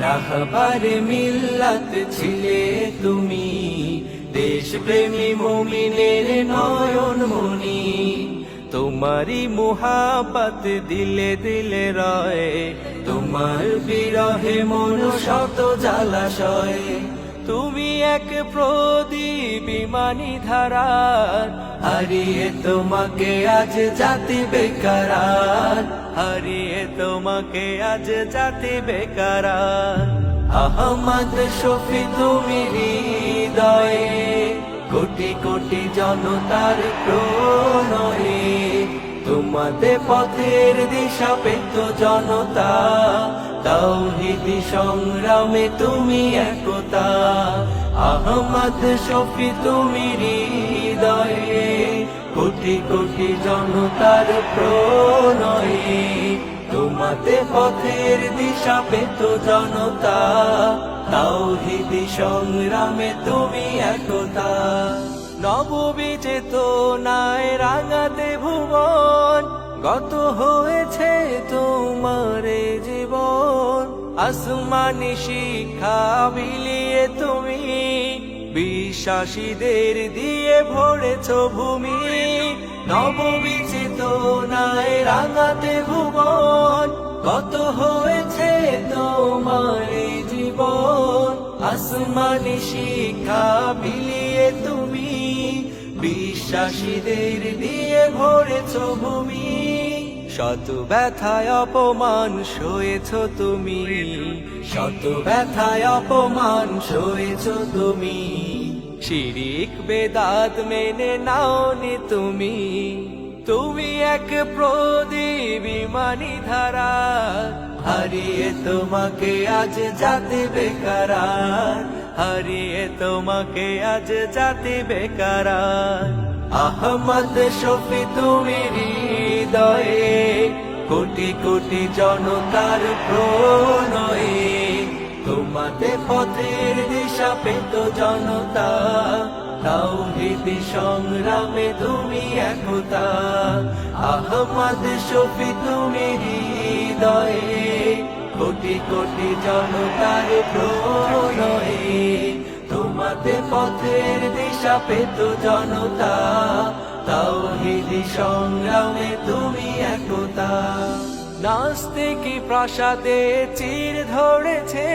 রাহবার মিল্লাত ছিলে তুমি। দেশ প্রেমী মুমিনের নয়ন মনি তোমারি মুহাবত দিলে দিলে রয়। তোমার বিরহে মন শত জালাশয় তুমি এক প্রদীপ বিমানী ধারার। হারিয়ে তোমাকে আজ জাতি বেকারার। হারিয়ে তোমাকে আজ জাতি বেকারার। আহমদ শফি, তুমি হৃদয়ে কোটি কোটি জনতার প্রণয়ে তোমাদের পথের দিশা পেত জনতা। তাওহিদি সংগ্রামে তুমি একতা। আহমদ শফি তুমি হৃদয়ে। কোটি কোটি জনতার প্রণয়ে। তোমাতে পথের দিশা পেত জনতা। তাওহিদি সংগ্রামে তুমি একতা। নববী চেতনায় রাঙাতে ভুবন। গত হয়েছে তোমার জীবন। আসমানি শিক্ষা বিলিয়ে তুমি বিশ্বাসীদের দিয়ে ভরেছ ভূমি। নবমী চেতনায় রাঙাতে ভুবন। কত হয়েছে তোমার জীবন। আসমানি শিক্ষা বিলিয়ে তুমি বিশ্বাসীদের দিয়ে ভরেছ ভূমি। শত ব্যথায় অপমান সয়েছ তুমি। শত ব্যথায় অপমান সয়েছ তুমি। শিরিক বেদাত মেনে নাওনি তুমি। তুমি এক প্রদীপ বিমানী ধারা হারিয়ে তোমাকে আজ জাতি বেকারার। হারিয়ে তোমাকে আজ জাতি বেকারার আহমদ শফি তুমি হৃদয়ে, কোটি কোটি জনতার প্রণয়ে। তোমাতে পথের দিশা পেত জনতা, তাওহিদি সংগ্রামে তুমি একতা। আহমদ শফি তুমি হৃদয়ে কোটি কোটি জনতার প্রণয়ে তোমাতে পথের দিশা পেত জনতা। তাও তাওহিদি সংগ্রামে তুমি একতা। নাস্তিকি প্রাসাদে চির ধরেছে,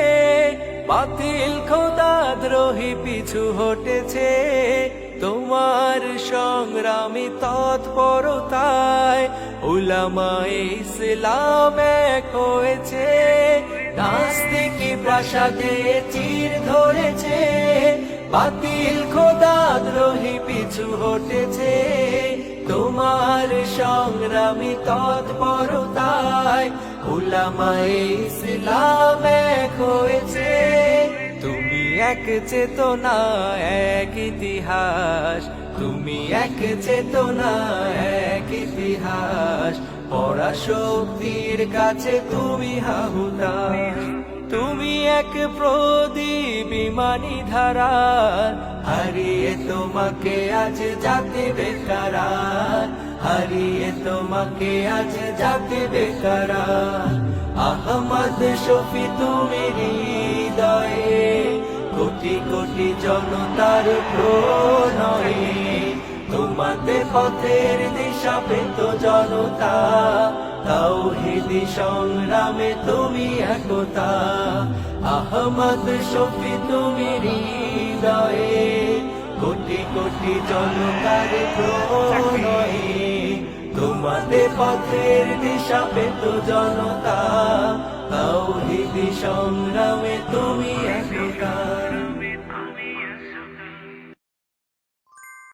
বাতিল খোদা দ্রোহী পিছু হটেছে। তোমার সংগ্রামী তৎপরতায় উলামায়ে ইসলাম এক হয়েছে নাস্তিকি প্রাসাদে চির ধরেছে, বাতিল খোদা দ্রোহী পিছু হটেছে। তোমার সংগ্রামী তৎপরতায় উলামায়ে ইসলাম এক হয়েছে এক চেতনা, এক ইতিহাস। তুমি এক চেতনা, এক ইতিহাস। পড়া শক্তির কাছে তুমি হাহুদাস তুমি এক প্রদীপ বিমানী ধারা হারিয়ে তোমাকে আজ জাতি বেকারার। হারিয়ে তোমাকে আজ জাতি বেকারার। আহমদ শফি, তুমি হৃদয়ে কোটি কোটি জনতার প্রণয়ে, তোমাতে পথের দিশা পেত জনতা। তাওহিদি সংগ্রামে তুমি একতা, আহমদ শফি তুমি হৃদয়ে। কোটি কোটি জনতার প্রণয়ে তোমাদের পথের দিশা পেত জনতা।